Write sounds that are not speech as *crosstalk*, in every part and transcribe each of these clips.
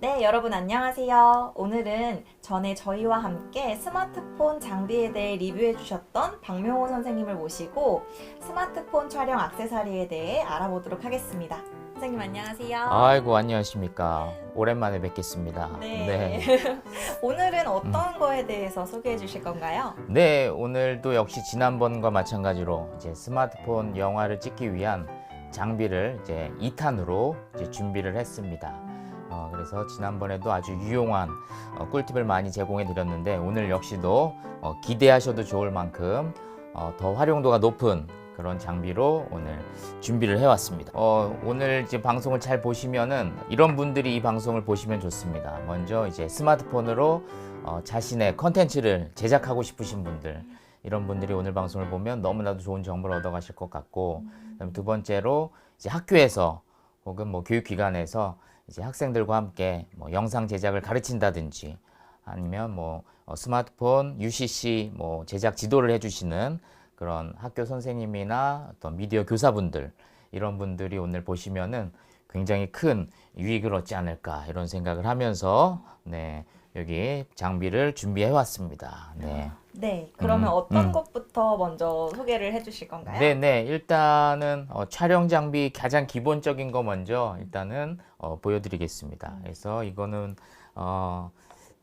네, 여러분 안녕하세요. 오늘은 전에 저희와 함께 스마트폰 장비에 대해 리뷰해 주셨던 박명호 선생님을 모시고 스마트폰 촬영 액세서리에 대해 알아보도록 하겠습니다. 선생님 안녕하세요. 아이고 안녕하십니까. 오랜만에 뵙겠습니다. 네. *laughs* 오늘은 어떤 거에 대해서 소개해 주실 건가요? 네, 오늘도 역시 지난번과 마찬가지로 이제 스마트폰 영화를 찍기 위한 장비를 이제 2탄으로 이제 준비를 했습니다. 어, 그래서 지난번에도 아주 유용한 어, 꿀팁을 많이 제공해 드렸는데 오늘 역시도 어, 기대하셔도 좋을 만큼 어, 더 활용도가 높은 그런 장비로 오늘 준비를 해왔습니다. 어, 오늘 이제 방송을 잘 보시면은 이런 분들이 이 방송을 보시면 좋습니다. 먼저 이제 스마트폰으로 어, 자신의 컨텐츠를 제작하고 싶으신 분들 이런 분들이 오늘 방송을 보면 너무나도 좋은 정보를 얻어가실 것 같고 두 번째로 이제 학교에서 혹은 뭐 교육기관에서 이제 학생들과 함께 뭐 영상 제작을 가르친다든지 아니면 뭐 어, 스마트폰 UCC 뭐 제작 지도를 해주시는 그런 학교 선생님이나 어떤 미디어 교사분들 이런 분들이 오늘 보시면은 굉장히 큰 유익을 얻지 않을까 이런 생각을 하면서 네 여기 장비를 준비해 왔습니다. 네. 네, 그러면 음, 어떤 음. 것부터 먼저 소개를 해 주실 건가요? 네 네 일단은 어, 촬영 장비 가장 기본적인 거 먼저 일단은 어, 보여드리겠습니다. 그래서 이거는 어,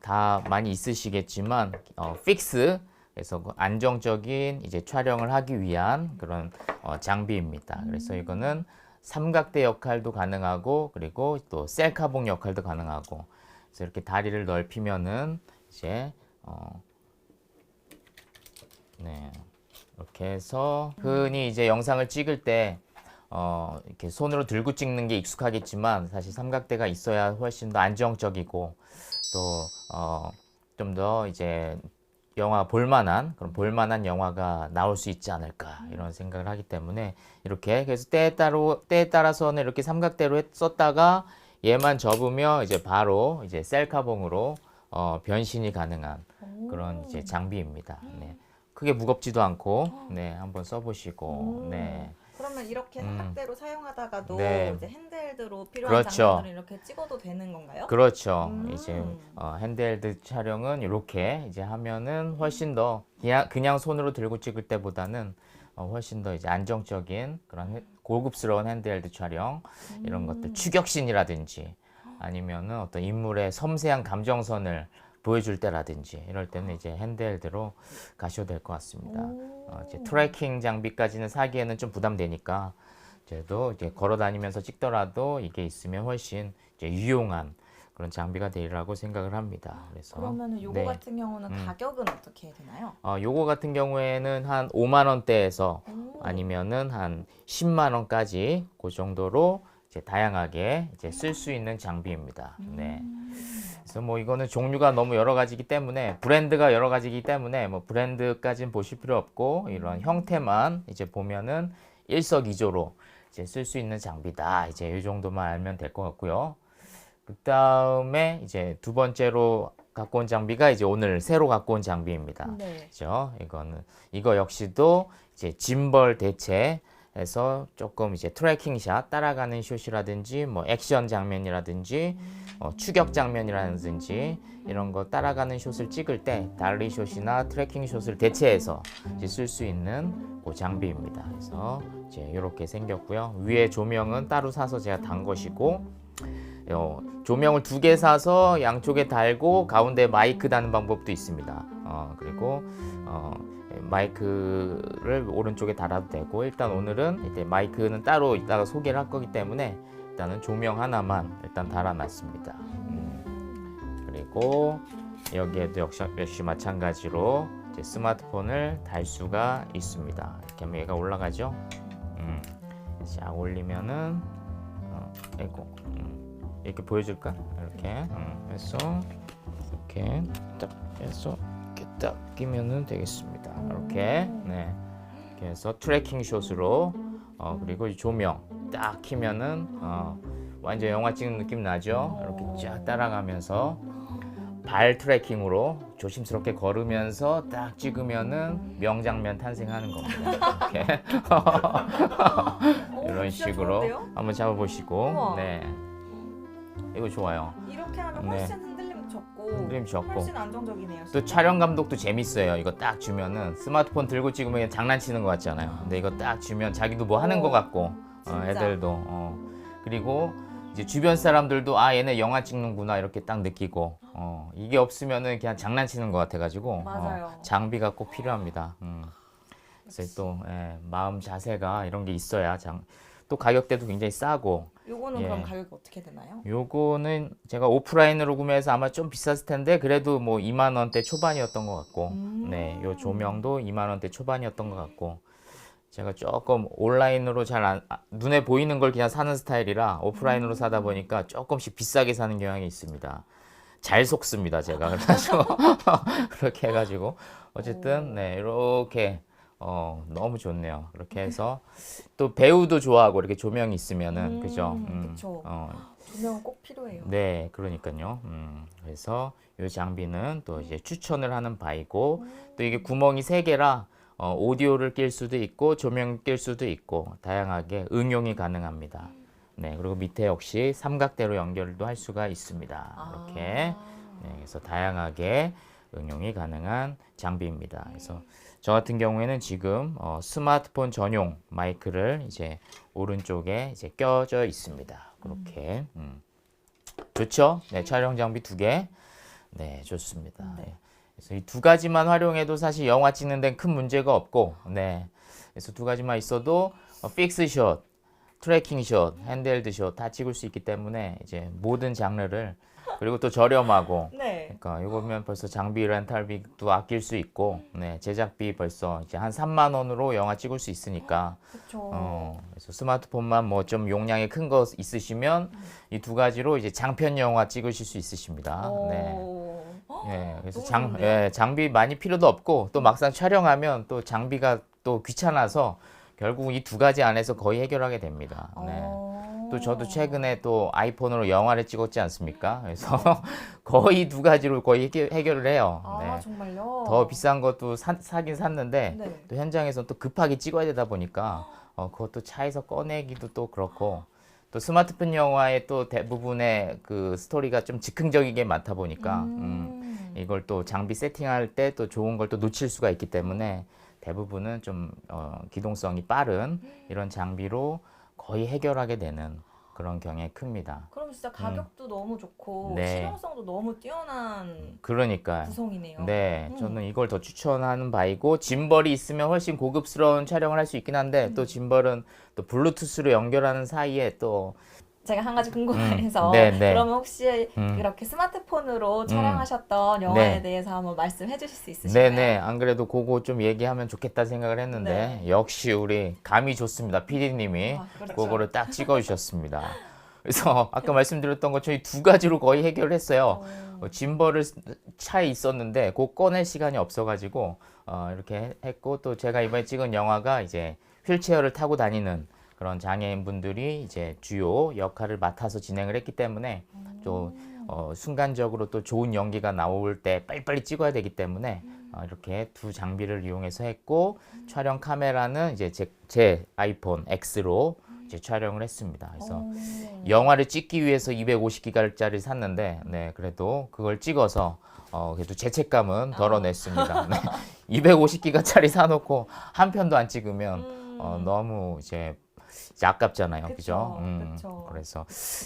다 많이 있으시겠지만 어, 픽스 그래서 그 안정적인 이제 촬영을 하기 위한 그런 어, 장비입니다. 그래서 이거는 삼각대 역할도 가능하고 그리고 또 셀카봉 역할도 가능하고 그래서 이렇게 다리를 넓히면은 이제 어, 네. 이렇게 해서 흔히 이제 영상을 찍을 때 어, 이렇게 손으로 들고 찍는 게 익숙하겠지만 사실 삼각대가 있어야 훨씬 더 안정적이고 또 어, 좀더 이제 영화 볼만한 그런 볼만한 영화가 나올 수 있지 않을까 이런 생각을 하기 때문에 이렇게 그래서 때에 따로 때에 따라서는 이렇게 삼각대로 했- 썼다가 얘만 접으면 이제 바로 이제 셀카봉으로 어, 변신이 가능한 그런 이제 장비입니다. 네. 크게 무겁지도 않고 네 한번 써보시고 음. 네 그러면 이렇게 음. 삼각대로 사용하다가도 네. 이제 핸드헬드로 필요한 그렇죠. 장면들을 이렇게 찍어도 되는 건가요? 그렇죠. 음. 이제 어, 핸드헬드 촬영은 이렇게 이제 하면은 훨씬 더 그냥, 그냥 손으로 들고 찍을 때보다는 어, 훨씬 더 이제 안정적인 그런 해- 고급스러운 핸드헬드 촬영 이런 음. 것들 추격신이라든지 아니면은 어떤 인물의 섬세한 감정선을 보여줄 때라든지 이럴 때는 이제 핸드헬드로 가셔도 될 것 같습니다. 어, 이제 트래킹 장비까지는 사기에는 좀 부담되니까 그래도 이제 걸어 다니면서 찍더라도 이게 있으면 훨씬 이제 유용한 그런 장비가 되리라고 생각을 합니다. 그래서 그러면은 요거 네. 같은 경우는 음. 가격은 어떻게 되나요? 어, 요거 같은 경우에는 한 5만 원대에서 오. 아니면은 한 10만 원까지 그 정도로 이제 다양하게 이제 쓸 수 있는 장비입니다. 네. 그래서 뭐 이거는 종류가 너무 여러 가지이기 때문에 브랜드가 여러 가지이기 때문에 뭐 브랜드까지는 보실 필요 없고 이런 형태만 이제 보면은 일석이조로 이제 쓸 수 있는 장비다. 이제 이 정도만 알면 될 것 같고요. 그 다음에 이제 두 번째로 갖고 온 장비가 이제 오늘 새로 갖고 온 장비입니다. 네. 그죠? 이거는 이거 역시도 이제 짐벌 대체해서 조금 이제 트래킹 샷 따라가는 숏이라든지 뭐 액션 장면이라든지 어, 추격 장면이라든지 이런 거 따라가는 숏을 찍을 때 달리 숏이나 트래킹 숏을 대체해서 쓸 수 있는 그 장비입니다. 그래서 이제 이렇게 생겼고요. 위에 조명은 따로 사서 제가 단 것이고 어, 조명을 두 개 사서 양쪽에 달고 가운데 마이크 다는 방법도 있습니다. 어, 그리고 어, 마이크를 오른쪽에 달아도 되고 일단 오늘은 이제 마이크는 따로 이따가 소개를 할 거기 때문에 일단은 조명 하나만 일단 달아놨습니다. 음, 그리고 여기에도 역시, 역시 마찬가지로 스마트폰을 달 수가 있습니다. 이렇게 하면 얘가 올라가죠. 음, 자 올리면은 어, 아이고 음, 이렇게 보여줄까? 이렇게 음, 해서 이렇게 딱 해서 이렇게 딱 끼면은 되겠습니다. 이렇게 네 이렇게 해서 트래킹 숏으로 어 그리고 이 조명 딱 키면은 어 완전 영화 찍는 느낌 나죠? 이렇게 쫙 따라가면서 발 트래킹으로 조심스럽게 걸으면서 딱 찍으면은 명장면 탄생하는 겁니다. 이렇게 오, *laughs* *laughs* 이런 식으로 좋은데요? 한번 잡아보시고 우와. 네 이거 좋아요. 이렇게 하면 네. 훨씬 흔들림 적고 흔들림 적고. 훨씬 안정적이네요. 또. 촬영 감독도 재밌어요. 이거 딱 주면은 스마트폰 들고 찍으면 그냥 장난치는 것 같잖아요. 근데 이거 딱 주면 자기도 뭐 하는 어, 것 같고, 어, 진짜. 애들도. 어. 그리고 이제 주변 사람들도 아 얘네 영화 찍는구나 이렇게 딱 느끼고, 어, 이게 없으면은 그냥 장난치는 것 같아가지고, 맞아요. 어, 장비가 꼭 필요합니다. 음. 그래서 또 예, 마음 자세가 이런 게 있어야 장. 또 가격대도 굉장히 싸고 요거는 예. 그럼 가격이 어떻게 되나요? 요거는 제가 오프라인으로 구매해서 아마 좀 비쌌을 텐데 그래도 뭐 2만 원대 초반이었던 것 같고 음. 네, 요 조명도 2만 원대 초반이었던 것 같고 제가 조금 온라인으로 잘 안, 아, 눈에 보이는 걸 그냥 사는 스타일이라 오프라인으로 사다 보니까 조금씩 비싸게 사는 경향이 있습니다. 잘 속습니다, 제가. *laughs* 그래가지고 *laughs* 그렇게 해가지고 어쨌든 네 이렇게 어 너무 좋네요. 그렇게 해서 또 배우도 좋아하고 이렇게 조명이 있으면은 음, 그죠? 그쵸. 어, 조명은 꼭 필요해요. 네, 그러니까요. 음, 그래서 이 장비는 또 이제 추천을 하는 바이고 또 이게 구멍이 세 개라 어, 오디오를 낄 수도 있고 조명 낄 수도 있고 다양하게 응용이 가능합니다. 네, 그리고 밑에 역시 삼각대로 연결도 할 수가 있습니다. 이렇게 아. 네, 그래서 다양하게 응용이 가능한 장비입니다. 그래서 저 같은 경우에는 지금 어, 스마트폰 전용 마이크를 이제 오른쪽에 이제 껴져 있습니다. 그렇게 음. 좋죠? 네, 촬영 장비 두 개. 네, 좋습니다. 네. 네. 그래서 이 두 가지만 활용해도 사실 영화 찍는 데는 큰 문제가 없고, 네. 그래서 두 가지만 있어도 어, 픽스 샷, 트래킹 샷, 핸드헬드 샷 다 찍을 수 있기 때문에 이제 모든 장르를 그리고 또 저렴하고 네. 그러니까 이거면 벌써 장비 렌탈비도 아낄 수 있고 네, 제작비 벌써 이제 한 3만 원으로 영화 찍을 수 있으니까 그렇죠. 어, 그래서 스마트폰만 뭐 좀 용량이 큰 거 있으시면 이 두 가지로 이제 장편 영화 찍으실 수 있으십니다. 네. 오. 예, 그래서 장, 좋은데요? 예, 장비 많이 필요도 없고 또 막상 촬영하면 또 장비가 또 귀찮아서 결국 이 두 가지 안에서 거의 해결하게 됩니다. 네. 어. 또 저도 최근에 또 아이폰으로 영화를 찍었지 않습니까? 그래서 *laughs* 거의 두 가지로 거의 해결, 해결을 해요. 아 네. 정말요? 더 비싼 것도 사, 사긴 샀는데 네. 또 현장에서 또 급하게 찍어야 되다 보니까 어, 그것도 차에서 꺼내기도 또 그렇고 또 스마트폰 영화의 또 대부분의 그 스토리가 좀 즉흥적이게 많다 보니까 음, 이걸 또 장비 세팅할 때 또 좋은 걸 또 놓칠 수가 있기 때문에 대부분은 좀 어, 기동성이 빠른 이런 장비로 거의 해결하게 되는 그런 경향이 큽니다. 그럼 진짜 가격도 너무 좋고 네. 실용성도 너무 뛰어난 그러니까 구성이네요. 네, 음. 저는 이걸 더 추천하는 바이고 짐벌이 있으면 훨씬 고급스러운 촬영을 할 수 있긴 한데 또 짐벌은 또 블루투스로 연결하는 사이에 또 제가 한 가지 궁금해서 음, 네, 네. 그러면 혹시 음. 이렇게 스마트폰으로 촬영하셨던 영화에 네. 대해서 한번 말씀해 주실 수 있으실까요? 네네 안 그래도 그거 좀 얘기하면 좋겠다 생각을 했는데 역시 우리 감이 좋습니다 PD님이 네. 아, 그렇죠. 그거를 딱 찍어주셨습니다. 그래서 아까 말씀드렸던 것처럼 이두 가지로 거의 해결을 했어요. 어, 짐벌을 쓰- 차에 있었는데 그 꺼낼 시간이 없어가지고 어, 이렇게 해- 했고 또 제가 이번에 찍은 영화가 이제 휠체어를 타고 다니는 그런 장애인분들이 이제 주요 역할을 맡아서 진행을 했기 때문에 또 어, 순간적으로 또 좋은 연기가 나올 때 빨리빨리 찍어야 되기 때문에 어, 이렇게 두 장비를 이용해서 했고 촬영 카메라는 이제 제, 제 아이폰 X로 이제 촬영을 했습니다. 그래서 어. 영화를 찍기 위해서 250기가짜리 샀는데, 네, 그래도 그걸 찍어서, 어, 그래도 죄책감은 덜어냈습니다. *laughs* 네, 250기가짜리 사놓고 한 편도 안 찍으면, 음. 어, 너무 이제 아깝잖아요. 그죠? 음, 그쵸. 그래서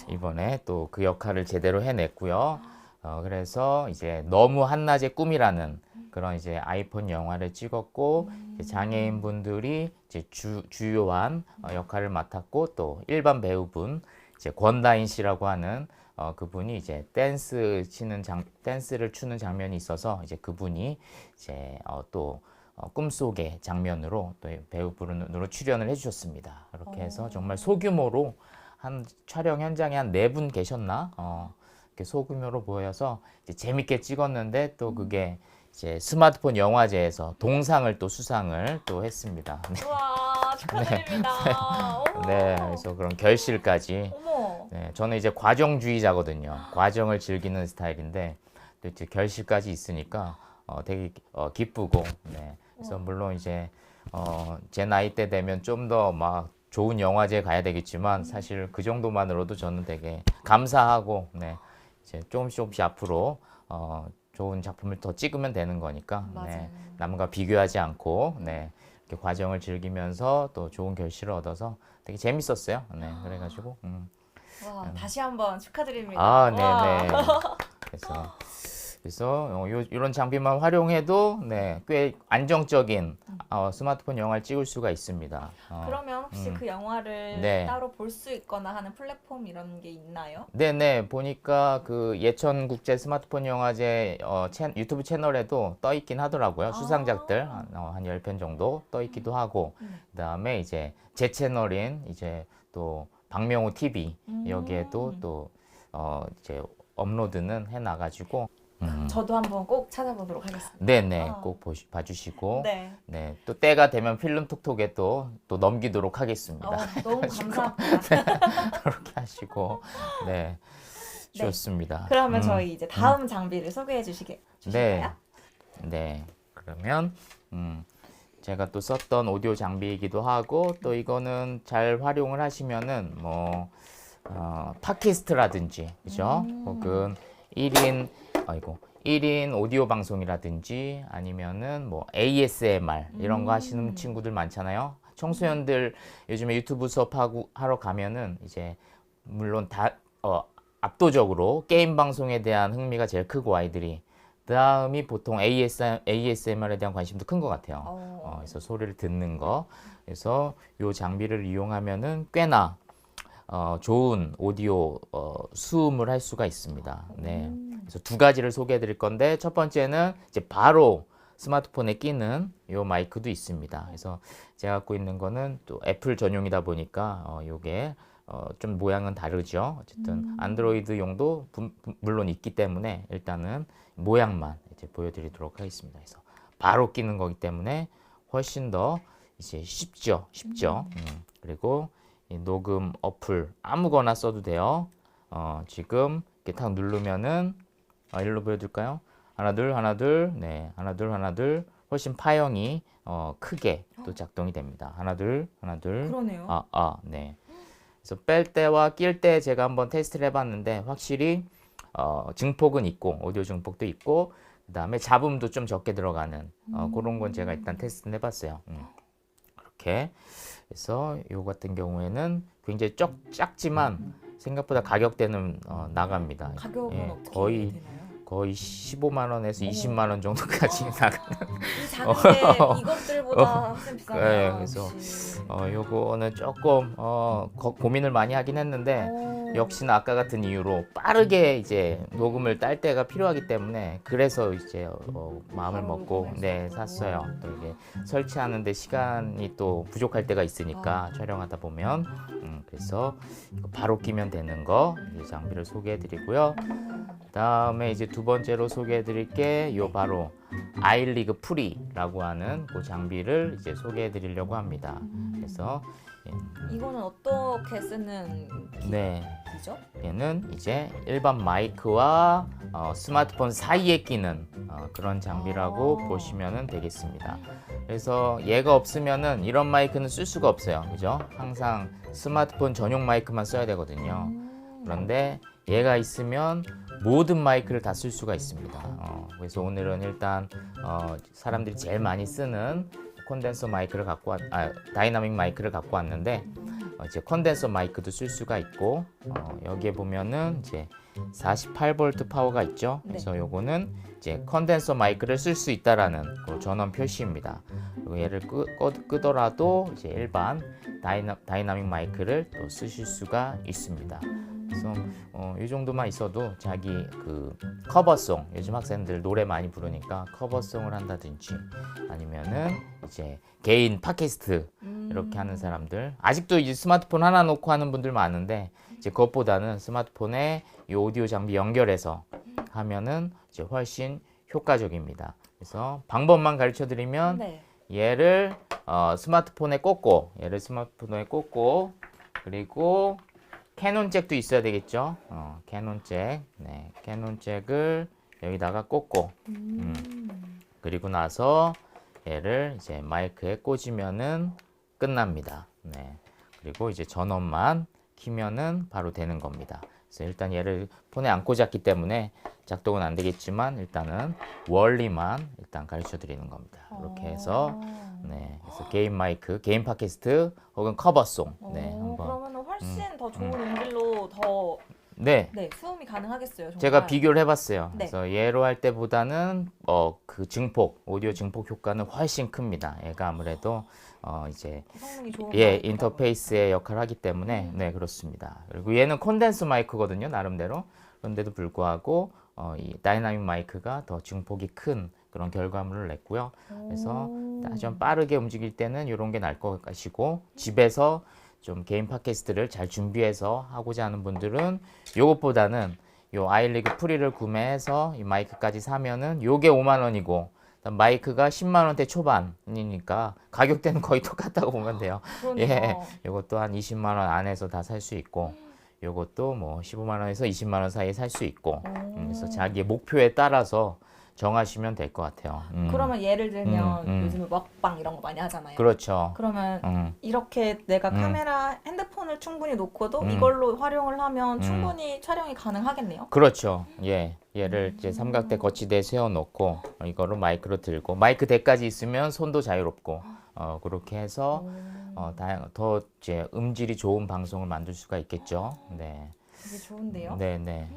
이번에 또 그 역할을 제대로 해냈고요. 어, 그래서 이제 너무 한낮의 꿈이라는 그런 이제 아이폰 영화를 찍었고 이제 장애인 분들이 이제 주, 주요한 어, 역할을 맡았고 또 일반 배우분 이제 권다인 씨라고 하는 어, 그분이 이제 댄스 치는 장 댄스를 추는 장면이 있어서 이제 그분이 이제 어, 또 어, 꿈속의 장면으로 또 배우 분으로 출연을 해주셨습니다. 이렇게 해서 정말 소규모로 한 촬영 현장에 한 네 분 계셨나? 어, 이렇게 소규모로 보여서 이제 재밌게 찍었는데 또 그게 이제 스마트폰 영화제에서 동상을 또 수상을 또 했습니다. *laughs* 네, 우와 축하드립니다. 어머. 네, 그래서 그런 결실까지. 어머. 네, 저는 이제 과정주의자거든요. 과정을 즐기는 스타일인데 또 이제 결실까지 있으니까 어, 되게 어, 기쁘고. 네, 그래서 물론 이제 어, 제 나이 때 되면 좀 더 막 좋은 영화제에 가야 되겠지만 사실 그 정도만으로도 저는 되게 감사하고 네. 이제 조금씩 조금씩 앞으로 어, 좋은 작품을 더 찍으면 되는 거니까. 네. 남과 비교하지 않고 네. 이렇게 과정을 즐기면서 또 좋은 결실을 얻어서 되게 재밌었어요. 네. 그래가지고 음. 와, 다시 한번 축하드립니다. 아, 와. 네네. *laughs* 그래서 그래서 어, 요, 이런 장비만 활용해도 네, 꽤 안정적인 어, 스마트폰 영화를 찍을 수가 있습니다. 어, 그러면 혹시 음. 그 영화를 네. 따로 볼 수 있거나 하는 플랫폼 이런 게 있나요? 네네 보니까 그 예천 국제 스마트폰 영화제 어, 채, 유튜브 채널에도 떠 있긴 하더라고요. 수상작들 한, 어, 한 10편 정도 떠 있기도 하고 음. 그다음에 이제 제 채널인 이제 또 박명호 TV 여기에도 음. 또 어, 이제 업로드는 해 놔가지고 음. 저도 한번 꼭 찾아보도록 하겠습니다. 네네 아. 꼭 보시, 봐주시고 네. 네 또 때가 되면 필름 톡톡에 또 또 넘기도록 하겠습니다. 어, 너무 *laughs* 감사합니다. *laughs* 그렇게 하시고 네 네. 좋습니다. 그러면 음, 저희 이제 다음 장비를 소개해 주시게 주실까요? 네 그러면 음 제가 또 썼던 오디오 장비이기도 하고 또 이거는 잘 활용을 하시면은 뭐 어, 팟캐스트라든지 그죠? 음. 혹은 1인 아이고 1인 오디오 방송이라든지 아니면은 뭐 ASMR 이런 거 음. 하시는 친구들 많잖아요. 청소년들 요즘에 유튜브 수업하고 하러 가면은 이제 물론 다 어, 압도적으로 게임 방송에 대한 흥미가 제일 크고 아이들이 그다음이 보통 ASM, ASMR에 대한 관심도 큰 것 같아요. 어. 어, 그래서 소리를 듣는 거. 그래서 요 장비를 이용하면은 꽤나 어, 좋은 오디오 어, 수음을 할 수가 있습니다. 네. 음. 그래서 두 가지를 소개해 드릴 건데 첫 번째는 이제 바로 스마트폰에 끼는 요 마이크도 있습니다. 그래서 제가 갖고 있는 거는 또 애플 전용이다 보니까 어, 요게 어, 좀 모양은 다르죠. 어쨌든 안드로이드용도 부- 부- 물론 있기 때문에 일단은 모양만 이제 보여드리도록 하겠습니다. 그래서 바로 끼는 거기 때문에 훨씬 더 이제 쉽죠, 쉽죠. 음, 그리고 이 녹음 어플 아무거나 써도 돼요. 어, 지금 이렇게 탁 누르면은 아, 일로 보여줄까요? 하나 둘 하나 둘 네 하나 둘 하나 둘 훨씬 파형이 어, 크게 또 작동이 됩니다. 하나 둘 하나 둘 그러네요. 아, 아, 네. 그래서 뺄 때와 낄 때 제가 한번 테스트를 해봤는데 확실히 어, 증폭은 있고 오디오 증폭도 있고 그 다음에 잡음도 좀 적게 들어가는 어, 그런 건 제가 일단 테스트를 해봤어요. 음. 그렇게 그래서 요 같은 경우에는 굉장히 적 작지만 생각보다 가격대는 어, 나갑니다. 가격은 예, 거의 되나요? 거의 15만 원에서 어머. 20만 원 정도까지 나가. 이 작은데 *laughs* 이것들보다 훨씬 비싸네요. 네, 그래서 역시. 어, 요거는 조금 어, 거- 고민을 많이 하긴 했는데 오. 역시나 아까 같은 이유로 빠르게 이제 녹음을 딸 때가 필요하기 때문에 그래서 이제 어, 마음을 먹고 네. 샀어요. 또 이게 설치하는데 시간이 또 부족할 때가 있으니까 아. 촬영하다 보면 음, 그래서 바로 끼면 되는 거 장비를 소개해드리고요. 다음에 이제 두 번째로 소개해드릴 게 요 바로 아이리그 프리라고 하는 그 장비를 이제 소개해드리려고 합니다. 그래서 예, 이거는 어떻게 쓰는 네. 기죠? 얘는 이제 일반 마이크와 어, 스마트폰 사이에 끼는 어, 그런 장비라고 아. 보시면 되겠습니다. 그래서 얘가 없으면은 이런 마이크는 쓸 수가 없어요. 그죠? 항상 스마트폰 전용 마이크만 써야 되거든요. 음. 그런데 얘가 있으면 모든 마이크를 다 쓸 수가 있습니다. 어, 그래서 오늘은 일단 어, 사람들이 제일 많이 쓰는 콘덴서 마이크를 갖고 왔, 아, 다이나믹 마이크를 갖고 왔는데 어, 이제 컨덴서 마이크도 쓸 수가 있고 어, 여기에 보면은 이제 48V 파워가 있죠. 그래서 요거는 이제 컨덴서 마이크를 쓸 수 있다라는 그 전원 표시입니다. 그리고 얘를 끄, 꺼- 끄더라도 이제 일반 다이나, 다이나믹 마이크를 또 쓰실 수가 있습니다. 그래서 어, 이 정도만 있어도 자기 그 커버송 요즘 학생들 노래 많이 부르니까 커버송을 한다든지 아니면은 이제 개인 팟캐스트 음. 이렇게 하는 사람들 아직도 이제 스마트폰 하나 놓고 하는 분들 많은데 이제 그것보다는 스마트폰에 이 오디오 장비 연결해서 하면은 이제 훨씬 효과적입니다. 그래서 방법만 가르쳐 드리면 네. 얘를 어, 스마트폰에 꽂고 얘를 스마트폰에 꽂고 그리고 캐논 잭도 있어야 되겠죠. 어, 캐논 잭, 네, 캐논 잭을 여기다가 꽂고 음. 그리고 나서 얘를 이제 마이크에 꽂으면은 끝납니다. 네. 그리고 이제 전원만 키면은 바로 되는 겁니다. 그래서 일단 얘를 폰에 안 꽂았기 때문에 작동은 안 되겠지만 일단은 원리만 일단 가르쳐 드리는 겁니다. 이렇게 해서 어. 네, 그래서 게임 마이크, 게임 팟캐스트 혹은 커버송 네, 오, 한번 훨씬 더 좋은 음질로 더 네, 네, 수음이 가능하겠어요. 정말. 제가 비교를 해봤어요. 네. 그래서 얘로 할 때보다는 어 그 증폭 오디오 증폭 효과는 훨씬 큽니다. 얘가 아무래도 어 이제 성능이 좋은 예. 인터페이스의 역할을 하기 때문에 네 그렇습니다. 그리고 얘는 콘덴스 마이크거든요 나름대로 그런데도 불구하고 어, 이 다이나믹 마이크가 더 증폭이 큰 그런 결과물을 냈고요. 그래서 오. 좀 빠르게 움직일 때는 이런 게 날것 같시고 집에서 좀 개인 팟캐스트를 잘 준비해서 하고자 하는 분들은 요것보다는 요 아이리그 프리를 구매해서 이 마이크까지 사면은 요게 5만 원이고 마이크가 10만 원대 초반이니까 가격대는 *laughs* 거의 똑같다고 보면 돼요. 그러네요. 예, 요것도 한 20만 원 안에서 다 살 수 있고 요것도 뭐 15만 원에서 20만 원 사이에 살 수 있고 음, 그래서 자기의 목표에 따라서 정하시면 될 것 같아요. 음. 그러면 예를 들면 음, 음. 요즘에 먹방 이런 거 많이 하잖아요. 그렇죠. 그러면 음. 이렇게 내가 음. 카메라 핸드폰을 충분히 놓고도 음. 이걸로 활용을 하면 음. 충분히 촬영이 가능하겠네요. 그렇죠. 예. 얘를 이제 삼각대 거치대에 세워놓고 어, 이거로 마이크로 들고 마이크 대까지 있으면 손도 자유롭고 어, 그렇게 해서 어, 다양 더 이제 음질이 좋은 방송을 만들 수가 있겠죠. 네. 되게 좋은데요. 네, 네.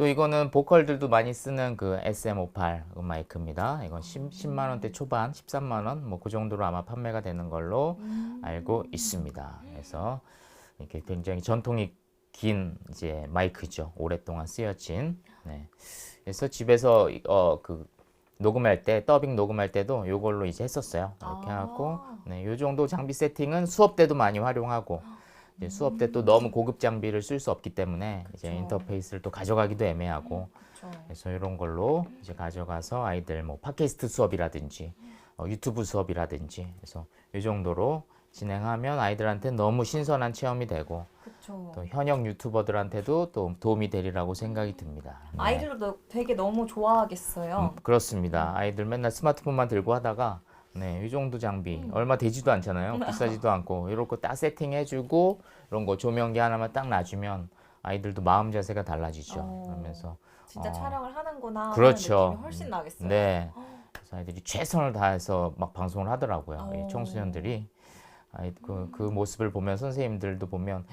또 이거는 보컬들도 많이 쓰는 그 SM58 마이크입니다. 이건 10, 10만 원대 초반, 13만 원, 뭐 그 정도로 아마 판매가 되는 걸로 알고 있습니다. 그래서 이렇게 굉장히 전통이 긴 이제 마이크죠. 오랫동안 쓰여진. 네. 그래서 집에서 어 그 녹음할 때 더빙 녹음할 때도 요걸로 이제 했었어요. 이렇게 아. 하고 네, 요 정도 장비 세팅은 수업 때도 많이 활용하고 이제 수업 때 또 너무 고급 장비를 쓸 수 없기 때문에 이제 그쵸. 인터페이스를 또 가져가기도 애매하고 그렇죠. 그래서 이런 걸로 이제 가져가서 아이들 뭐 팟캐스트 수업이라든지 어, 유튜브 수업이라든지 그래서 이 정도로 진행하면 아이들한테 너무 신선한 체험이 되고 그렇죠. 또 현역 유튜버들한테도 또 도움이 되리라고 생각이 듭니다. 네. 아이들도 되게 너무 좋아하겠어요. 음, 그렇습니다. 아이들 맨날 스마트폰만 들고 하다가 네, 이 정도 장비 얼마 되지도 않잖아요. 비싸지도 않고 이런 거 딱 세팅해주고 이런 거 조명기 하나만 딱 놔주면 아이들도 마음 자세가 달라지죠. 어. 그러면서 진짜 어. 촬영을 하는구나 그렇죠. 느낌이 훨씬 나겠어요. 네. 그래서 아이들이 최선을 다해서 막 방송을 하더라고요. 어. 이 청소년들이 아이 그, 그 모습을 보면 선생님들도 보면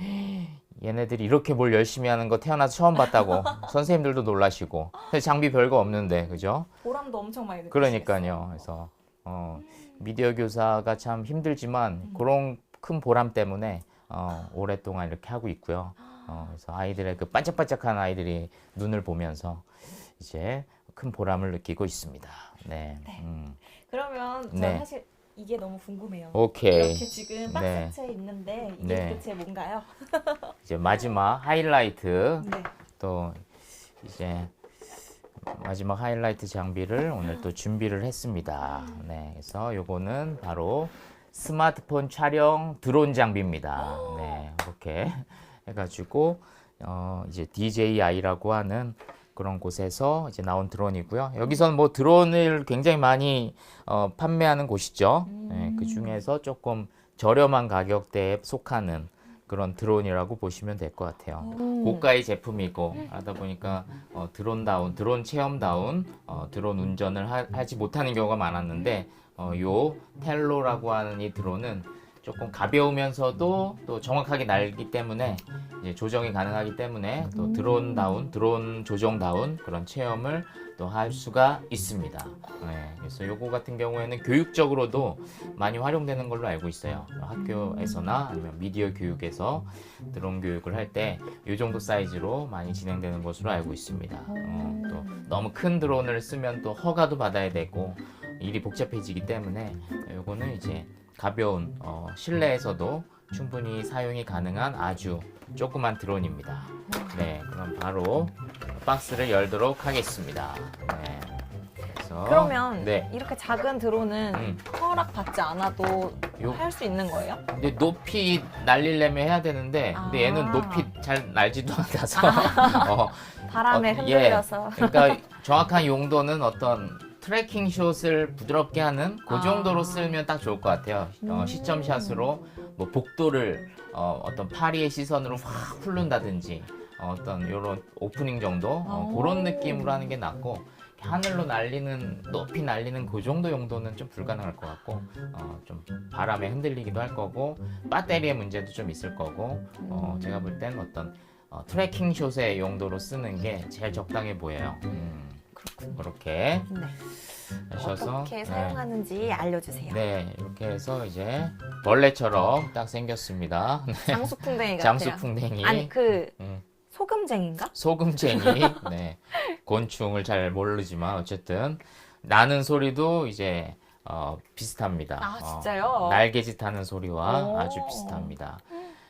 얘네들이 이렇게 뭘 열심히 하는 거 태어나서 처음 봤다고 *laughs* 선생님들도 놀라시고 장비 별거 없는데 그죠? 보람도 엄청 많이 느끼시겠어요. 그러니까요. 그래서 어, 미디어 교사가 참 힘들지만 그런 큰 보람 때문에 어, 오랫동안 이렇게 하고 있고요. 어, 그래서 아이들의 그 반짝반짝한 아이들이 눈을 보면서 이제 큰 보람을 느끼고 있습니다. 네. 음. 그러면 저는 네. 사실 이게 너무 궁금해요. 오케이. 이렇게 지금 네. 박스채 있는데 이게 네. 도대체 뭔가요? 이제 마지막 하이라이트 *laughs* 네. 또 이제 마지막 하이라이트 장비를 오늘 또 준비를 했습니다. 네, 그래서 요거는 바로 스마트폰 촬영 드론 장비입니다. 네, 이렇게 해가지고 어 이제 DJI라고 하는 그런 곳에서 이제 나온 드론이고요. 여기서는 뭐 드론을 굉장히 많이 어, 판매하는 곳이죠. 네, 그 중에서 조금 저렴한 가격대에 속하는 그런 드론이라고 보시면 될 것 같아요. 고가의 제품이고 하다 보니까 어, 드론다운, 드론 체험다운 어, 드론 운전을 하, 지 못하는 경우가 많았는데 어, 요 텔로라고 하는 이 드론은 조금 가벼우면서도 또 정확하게 날기 때문에 이제 조정이 가능하기 때문에 또 드론다운, 드론 조정다운 그런 체험을 또 할 수가 있습니다. 네, 그래서 요거 같은 경우에는 교육적으로도 많이 활용되는 걸로 알고 있어요. 학교에서나 아니면 미디어 교육에서 드론 교육을 할 때 이 정도 사이즈로 많이 진행되는 것으로 알고 있습니다. 어, 또 너무 큰 드론을 쓰면 또 허가도 받아야 되고 일이 복잡해지기 때문에 요거는 이제 가벼운 어, 실내에서도 충분히 사용이 가능한 아주 조그만 드론입니다. 네, 그럼 바로 박스를 열도록 하겠습니다. 네. 그래서 그러면 네. 이렇게 작은 드론은 음. 허락 받지 않아도 요- 할 수 있는 거예요? 근데 높이 날리려면 해야 되는데 근데 얘는 아. 높이 잘 날지도 *laughs* 않아서 어, 바람에 어, 예. 흔들려서. 그러니까 정확한 용도는 어떤 트래킹 숏을 부드럽게 하는 그 아. 정도로 쓰면 딱 좋을 것 같아요. 어, 음. 시점 샷으로 뭐 복도를 어, 어떤 파리의 시선으로 확 훑는다든지 어, 어떤 이런 오프닝 정도 어, 오. 그런 느낌으로 하는 게 낫고 하늘로 날리는 높이 날리는 그 정도 용도는 좀 불가능할 것 같고 어, 좀 바람에 흔들리기도 할 거고 배터리의 문제도 좀 있을 거고 어, 제가 볼 땐 어떤 어, 트래킹 숏의 용도로 쓰는 게 제일 적당해 보여요. 음, 그렇게 네. 하셔서 어떻게 네. 사용하는지 알려주세요. 네, 이렇게 해서 이제 벌레처럼 딱 생겼습니다. 장수풍뎅이 같아요. 장수풍뎅이, 아니 그 음, 소금쟁인가? 소금쟁이, *laughs* 네, 곤충을 잘 모르지만 어쨌든 나는 소리도 이제 어, 비슷합니다. 아, 어, 진짜요? 날개짓 하는 소리와 오. 아주 비슷합니다.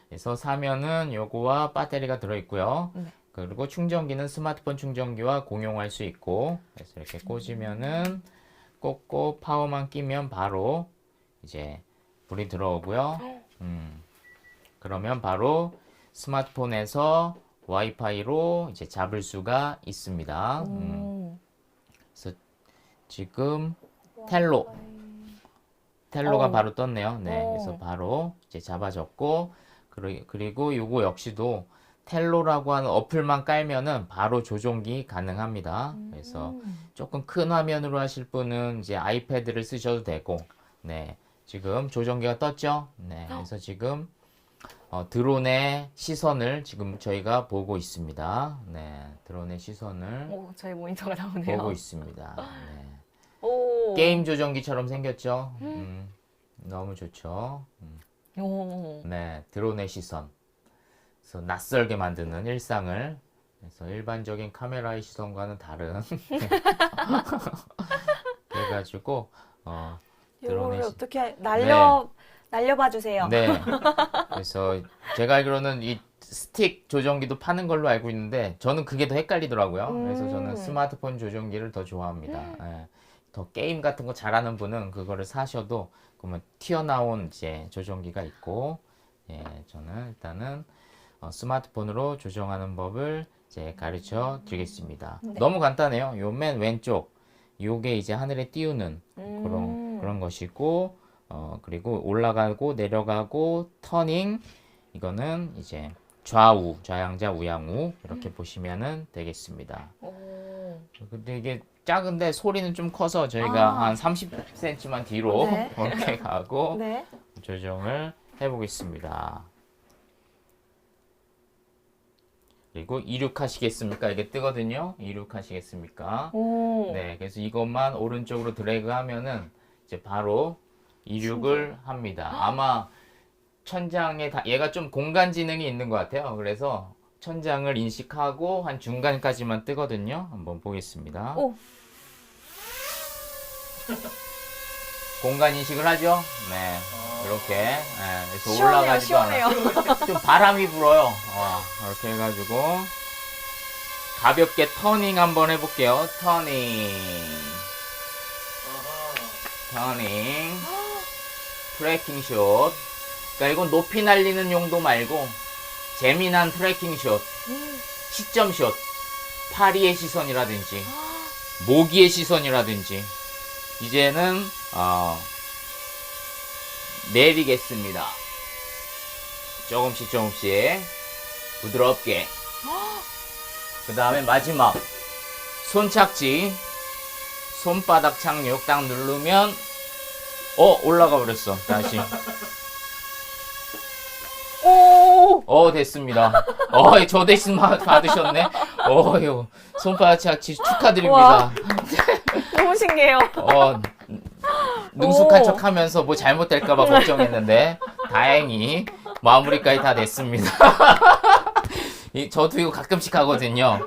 그래서 사면은 요거와 배터리가 들어있고요. 네. 그리고 충전기는 스마트폰 충전기와 공용할 수 있고 그래서 이렇게 꽂으면은 꽂고 파워만 끼면 바로 이제 불이 들어오고요. 음, 그러면 바로 스마트폰에서 와이파이로 이제 잡을 수가 있습니다. 음, 오. 지금 텔로 텔로가 어. 바로 떴네요. 네, 어. 그래서 바로 이제 잡아졌고 그리- 그리고 요거 역시도 텔로라고 하는 어플만 깔면은 바로 조종기 가능합니다. 그래서 음. 조금 큰 화면으로 하실 분은 이제 아이패드를 쓰셔도 되고, 네, 지금 조종기가 떴죠? 네, 그래서 지금 어, 드론의 시선을 지금 저희가 보고 있습니다. 네, 드론의 시선을 오, 저희 모니터가 나오네요. 보고 있습니다. 네. 오. 게임 조정기처럼 생겼죠? 음, 너무 좋죠? 음, 오. 네, 드론의 시선. 그래서 낯설게 만드는 일상을 그래서 일반적인 카메라의 시선과는 다른 *laughs* *laughs* 그래가지고 어, 이거를 드론의 시- 어떻게 날려 날려봐 주세요. 네. 그래서 제가 알기로는 이 스틱 조정기도 파는 걸로 알고 있는데 저는 그게 더 헷갈리더라고요. 그래서 저는 음. 스마트폰 조정기를 더 좋아합니다. 예. 더 게임 같은 거 잘하는 분은 그거를 사셔도 그러면 튀어나온 이제 조정기가 있고 예, 저는 일단은 어, 스마트폰으로 조정하는 법을 이제 가르쳐 드리겠습니다. 네. 너무 간단해요. 요 맨 왼쪽 요게 이제 하늘에 띄우는 음. 그런 그런 것이고 어 그리고 올라가고 내려가고 터닝 이거는 이제 좌우 좌양자 우양우 이렇게 보시면은 되겠습니다. 오. 근데 이게 작은데 소리는 좀 커서 저희가 아. 한 30cm만 뒤로 네. *laughs* 이렇게 가고 네. 조정을 해보겠습니다. 그리고 이륙하시겠습니까? 이게 뜨거든요. 이륙하시겠습니까? 오. 네, 그래서 이것만 오른쪽으로 드래그 하면은 이제 바로 이륙을 합니다. 아마 천장에 다, 얘가 좀 공간 지능이 있는 것 같아요. 그래서 천장을 인식하고 한 중간까지만 뜨거든요. 한번 보겠습니다. 오. 공간 인식을 하죠. 네, 이렇게. 네, 그래서 시원해요, 올라가지도. 시원해요. *laughs* 좀 바람이 불어요. 어, 이렇게 해가지고 가볍게 터닝 한번 해볼게요. 터닝, 터닝, 트래킹 숏. 그러니까 이건 높이 날리는 용도 말고 재미난 트래킹 숏, 음. 시점 숏, 파리의 시선이라든지 모기의 시선이라든지 이제는 어, 내리겠습니다. 조금씩 조금씩 부드럽게. 그 다음에 마지막 손착지 손바닥 착륙 딱 누르면 어 올라가 버렸어 다시 오. 어 됐습니다 어저 대신 마- 받으셨네 어유 손바닥 축하드립니다 너무 신기해요. 어 능숙한 오. 척하면서 뭐 잘못될까봐 걱정했는데 다행히 마무리까지 다 됐습니다. *laughs* 이, 저도 이거 가끔씩 하거든요.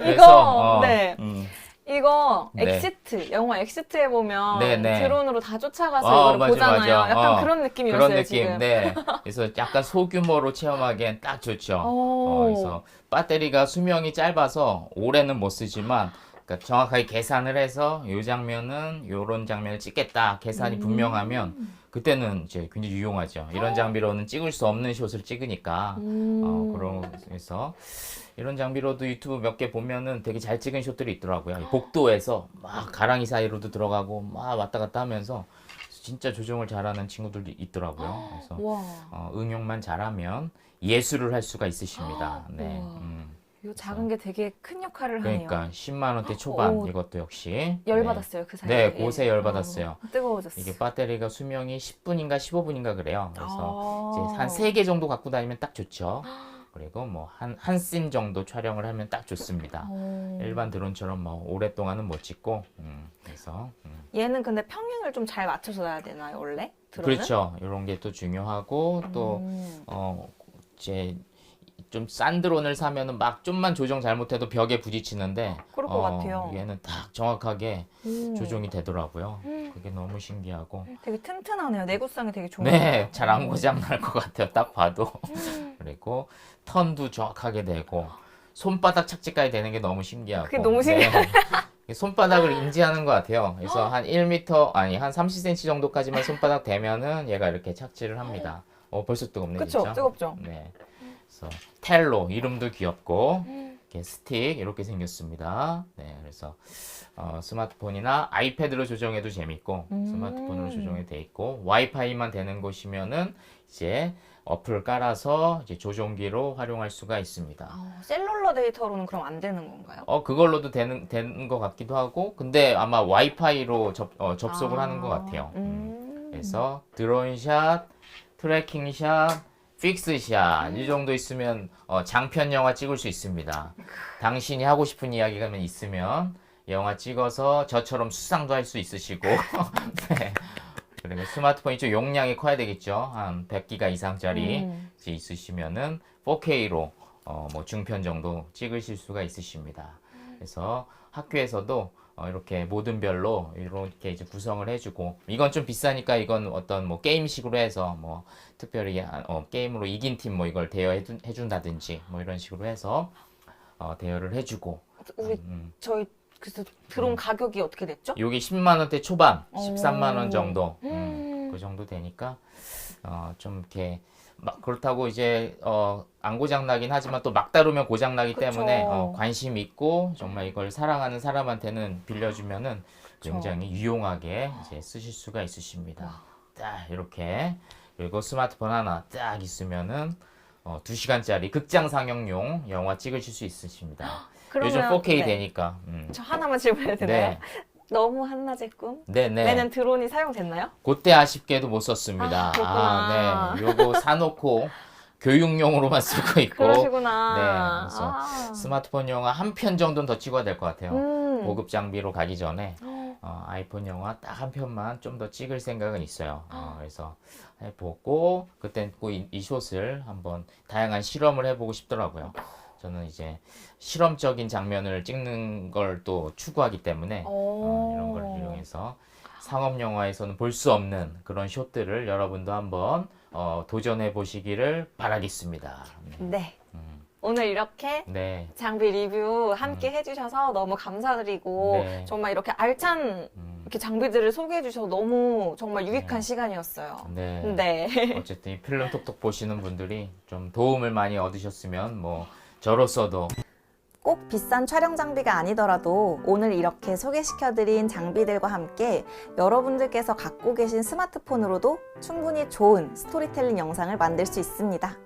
이거, 네. 음, 이거 네. 엑시트 영화 엑시트에 보면 네, 네. 드론으로 다 쫓아가서 어, 이거를 맞아, 보잖아요. 맞아. 약간 어, 그런 느낌이었어요 그런 지금. 느낌. 네. *laughs* 그래서 약간 소규모로 체험하기엔 딱 좋죠. 어, 오. 그래서 배터리가 수명이 짧아서 오래는 못 쓰지만 그러니까 정확하게 계산을 해서 요 장면은 요런 장면을 찍겠다 계산이 음. 분명하면 그때는 이제 굉장히 유용하죠. 이런 장비로는 찍을 수 없는 숏을 찍으니까 음. 어, 그래서 이런 장비로도 유튜브 몇 개 보면은 되게 잘 찍은 숏들이 있더라고요. 이 복도에서 막 가랑이 사이로도 들어가고 막 왔다 갔다 하면서 진짜 조정을 잘하는 친구들도 있더라고요. 그래서 와, 어, 응용만 잘하면 예술을 할 수가 있으십니다. 네. 우와. 음. 이 작은 게 되게 큰 역할을 하네요. 그러니까 10만 원대 초반 오. 이것도 역시 열 네. 받았어요 그 사이에. 네, 곳에 열 받았어요. 어, 뜨거워졌어. 이게 배터리가 수명이 10분인가 15분인가 그래요. 그래서 아. 이제 한 세 개 정도 갖고 다니면 딱 좋죠. 그리고 뭐 한 한 씬 정도 촬영을 하면 딱 좋습니다. 어. 일반 드론처럼 뭐 오랫동안은 못 찍고 음, 그래서 음. 얘는 근데 평행을 좀 잘 맞춰서 놔야 되나요 원래? 드론은? 그렇죠. 이런 게 또 중요하고 또 음. 어, 이제 좀 싼 드론을 사면은 막 좀만 조정 잘못해도 벽에 부딪히는데 그럴 것 같아요. 얘는 딱 정확하게 음. 조정이 되더라고요. 음. 그게 너무 신기하고 되게 튼튼하네요. 내구성이 되게 좋네요. 네, 잘 안 고장 날 것 같아요. 딱 봐도. 음. *laughs* 그리고 턴도 정확하게 되고 손바닥 착지까지 되는 게 너무 신기하고. 그게 너무 신기해. *laughs* 네. 손바닥을 인지하는 것 같아요. 그래서 한 1m 아니 한 30cm 정도까지만 손바닥 대면은 얘가 이렇게 착지를 합니다. 어 벌써 뜨겁네 그쵸? 진짜. 뜨겁죠? 네. 그래서 텔로 이름도 귀엽고 음. 이렇게 스틱 이렇게 생겼습니다. 네, 그래서 어, 스마트폰이나 아이패드로 조정해도 재밌고 음. 스마트폰으로 조정이 돼 있고 와이파이만 되는 곳이면은 이제 어플 깔아서 이제 조종기로 활용할 수가 있습니다. 아, 셀룰러 데이터로는 그럼 안 되는 건가요? 어 그걸로도 되는 되는 것 같기도 하고 근데 아마 와이파이로 접, 어, 접속을 아. 하는 것 같아요. 음. 음. 그래서 드론샷, 트래킹샷, 픽스샷 이 정도 있으면 어, 장편 영화 찍을 수 있습니다. 당신이 하고 싶은 이야기가 있으면 영화 찍어서 저처럼 수상도 할 수 있으시고 *laughs* 네. 그리고 스마트폰이 좀 용량이 커야 되겠죠. 한 100기가 이상짜리 음. 있으시면은 4K로 어, 뭐 중편 정도 찍으실 수가 있으십니다. 그래서 학교에서도 어, 이렇게 모든 별로 이렇게 이제 구성을 해주고 이건 좀 비싸니까 이건 어떤 뭐 게임식으로 해서 뭐 특별히 아, 어, 게임으로 이긴 팀 뭐 이걸 대여해 해준다든지 뭐 이런 식으로 해서 어, 대여를 해주고 우리 음, 저희 그래서 드론 가격이 어떻게 됐죠? 여기 10만 원대 초반, 오. 13만 원 정도, 음, 음. 그 정도 되니까 어, 좀 이렇게 막 그렇다고 이제 어, 안 고장 나긴 하지만 또 막 다루면 고장 나기 그쵸. 때문에 어, 관심 있고 정말 이걸 사랑하는 사람한테는 빌려주면은. 굉장히 유용하게 이제 쓰실 수가 있으십니다. 딱 이렇게 그리고 스마트폰 하나 딱 있으면은 어, 2시간짜리 극장 상영용 영화 찍으실 수 있으십니다. 요즘 4K 네. 되니까. 음. 저 하나만 질문해도 되나요? 네. 너무 한낮의 꿈? 네, 네. 내는 드론이 사용됐나요? 그때 아쉽게도 못 썼습니다. 아, 그렇구나. 네. 요거 사놓고 교육용으로만 *laughs* 쓰고 있고 그러시구나. 네, 그래서 아. 스마트폰 영화 한 편 정도는 더 찍어야 될 것 같아요. 음. 고급 장비로 가기 전에 어, 어, 아이폰 영화 딱 한 편만 좀 더 찍을 생각은 있어요. 아. 어, 그래서 해보고 그때 이, 이 숏을 한번 다양한 실험을 해보고 싶더라고요. 저는 이제 실험적인 장면을 찍는 걸 또 추구하기 때문에 어, 이런 걸 이용해서 상업 영화에서는 볼 수 없는 그런 숏들을 여러분도 한번 어, 도전해 보시기를 바라겠습니다. 네. 음, 오늘 이렇게 네. 장비 리뷰 함께 해주셔서 너무 감사드리고 네. 정말 이렇게 알찬 음, 이렇게 장비들을 소개해 주셔서 너무 정말 유익한 네. 시간이었어요. 네. 네. 어쨌든 이 필름 톡톡 보시는 분들이 좀 도움을 많이 얻으셨으면 뭐 저로서도 꼭 비싼 촬영 장비가 아니더라도 오늘 이렇게 소개시켜드린 장비들과 함께 여러분들께서 갖고 계신 스마트폰으로도 충분히 좋은 스토리텔링 영상을 만들 수 있습니다.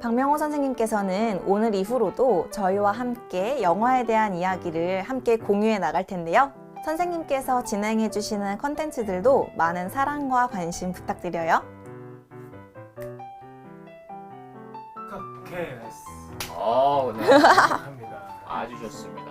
박명호 선생님께서는 오늘 이후로도 저희와 함께 영화에 대한 이야기를 함께 공유해 나갈 텐데요. 선생님께서 진행해 주시는 컨텐츠들도 많은 사랑과 관심 부탁드려요. 컷. 오케이 어, 네. 합니다 아주 좋습니다.